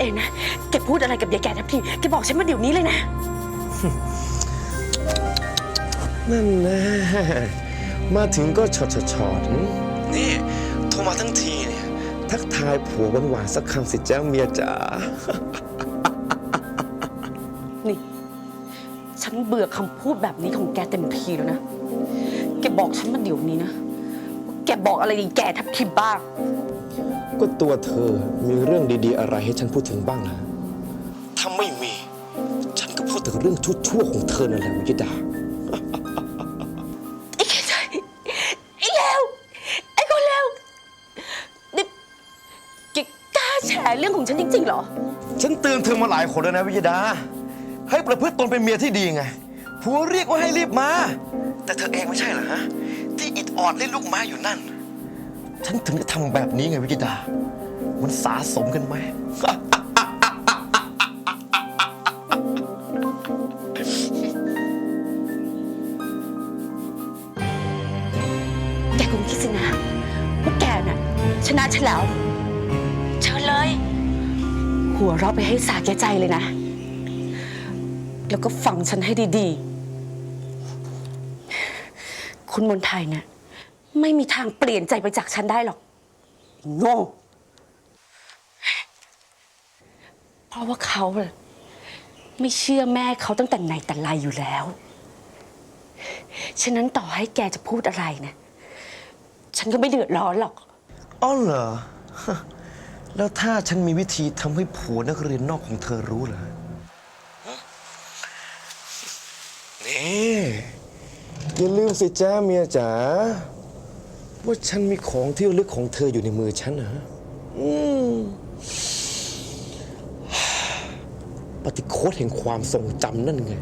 เองนะ แกพูดอะไรกับยายแก่ทับทีแกบอกฉันมาเดี๋ยวนี้เลยนะ นั่นแน่มาถึงก็ชอดชอดชอดนี่โทรมาทั้งทีเนี่ยทักทายผัวหวานๆสักคำสิจ้าเมียจ๋านี่ ฉันเบื่อคำพูดแบบนี้ของแกเต็มทีแล้วนะ แกบอกฉันมาเดี๋ยวนี้นะว่าแกบอกอะไรยายแก่ทับทิมบ้าง ก็ตัวเธอมีเรื่องดี ๆ อะไรให้ฉันพูดถึงบ้างนะถ้าไม่มี ฉันก็พูดถึงเรื่องชั่วๆของเธอนั่นแหละวิยดา ไอ้แกใจไอ้เลวไอ้คนเลวนี่แกกล้าแฉเรื่องของฉันจริงๆเหรอ ฉันเตือนเธอมาหลายคนแล้วนะวิยดา ให้ประพฤติตนเป็นเมียที่ดีไงผัวเรียกว่าให้รีบมา แต่เธอเองไม่ใช่เหรอฮะ ที่อิดออดเล่นลูกไม้อยู่นั่น ฉันถึงจะทำแบบนี้ไงวิยดามันสาสมกันไหม แกคงคิดสินะว่าแกน่ะชนะฉันแล้ว เชิญเลย หัวเราะไปให้สาแก่ใจเลยนะ แล้วก็ฟังฉันให้ดีๆ คุณมนไทยเนี่ย ไม่มีทางเปลี่ยนใจไปจากฉันได้หรอกไอ้โง่เพราะว่าเขาน่ะไม่เชื่อแม่เขาตั้งแต่ไหนแต่ไรอยู่แล้ว ฉะนั้นต่อให้แกจะพูดอะไรนะ ฉันก็ไม่เดือดร้อนหรอกอ๋อเหรอ แล้วถ้าฉันมีวิธีทำให้ผัวนักเรียนนอกของเธอรู้เหรอนี่อย่าลืมสิจ้าเมียจ๋า ว่าฉันมีของที่ระลึกของเธออยู่ในมือฉันนะอืมปฏิโคตแห่งความทรงจำนั่นไง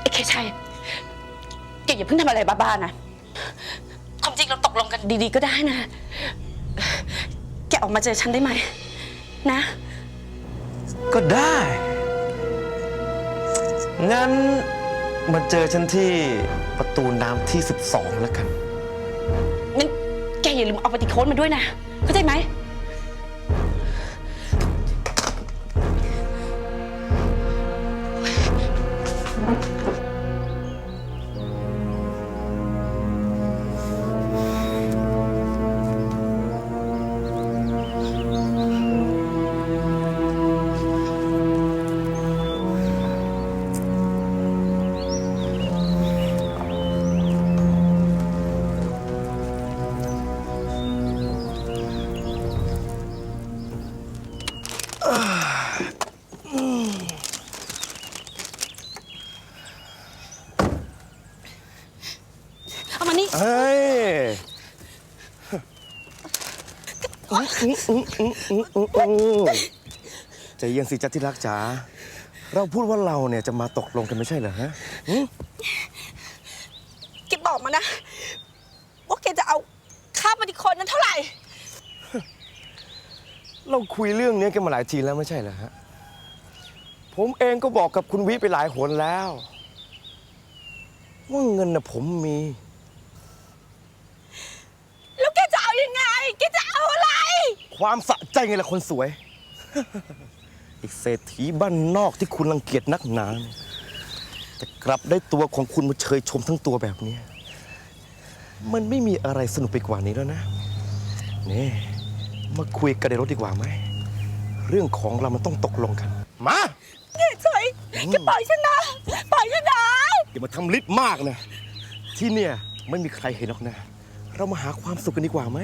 ไอ้เคชัยแกอย่าเพิ่งทำอะไรบ้าๆนะ ความจริงเราตกลงกันดีๆ ก็ได้นะ แกออกมาเจอฉันได้ไหม นะ ก็ได้ งั้นมาเจอฉันที่ประตูน้ำที่ 12 แล้วกัน งั้นแกอย่าลืมเอาปฏิโค้ดมาด้วยนะ เข้าใจไหม เฮ้ยใจเย็นสิจ๊ะที่รักจ๋า เราพูดว่าเราเนี่ยจะมาตกลงกันไม่ใช่เหรอฮะหึแกบอกมานะว่าแกจะเอาค่าปฏิคนนั้นเท่าไหร่ เราคุยเรื่องนี้กันมาหลายทีแล้วไม่ใช่เหรอฮะ ผมเองก็บอกกับคุณวิไปหลายหนแล้ว ว่าเงินน่ะผมมี แล้วแกจะเอายังไง แกจะเอาอะไร ความสะใจไงล่ะคนสวย ไอ้เศรษฐีบ้านนอกที่คุณรังเกียจนักหนาเนี่ยแต่กลับได้ตัวของคุณมาเชยชมทั้งตัวแบบเนี้ยมันไม่มีอะไรสนุกไปกว่านี้แล้วนะ นี่ มาคุยกันในรถดีกว่าไหม เรื่องของเรามันต้องตกลงกัน มาแกเฉยแกปล่อยฉันนะ ปล่อยฉันนะอย่ามาทำลิ์มากนะ ที่เนี่ยไม่มีใครเห็นหรอกนะ เรามาหาความสุขกันดีกว่าไหม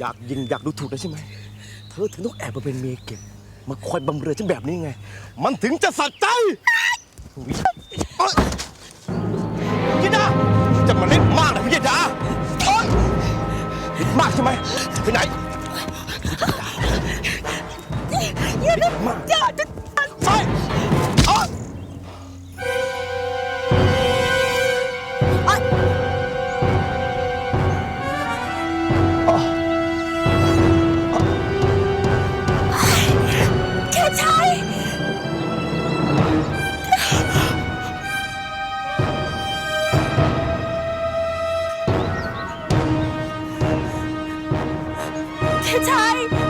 อยากยิงอยากดูถูกนะใช่ไหม เธอถึงต้องแอบมาเป็นเมียเก็บ มาคอยบำเรอฉันแบบนี้ไง มันถึงจะสะใจวิเอ้ยยิดาจะมาเล่นมากนะพี่ยิดาโอ๊ยลิดมากใช่ไหมไปไหนย่าได้มากจะใช่โอ๊ยอ๋อแชาย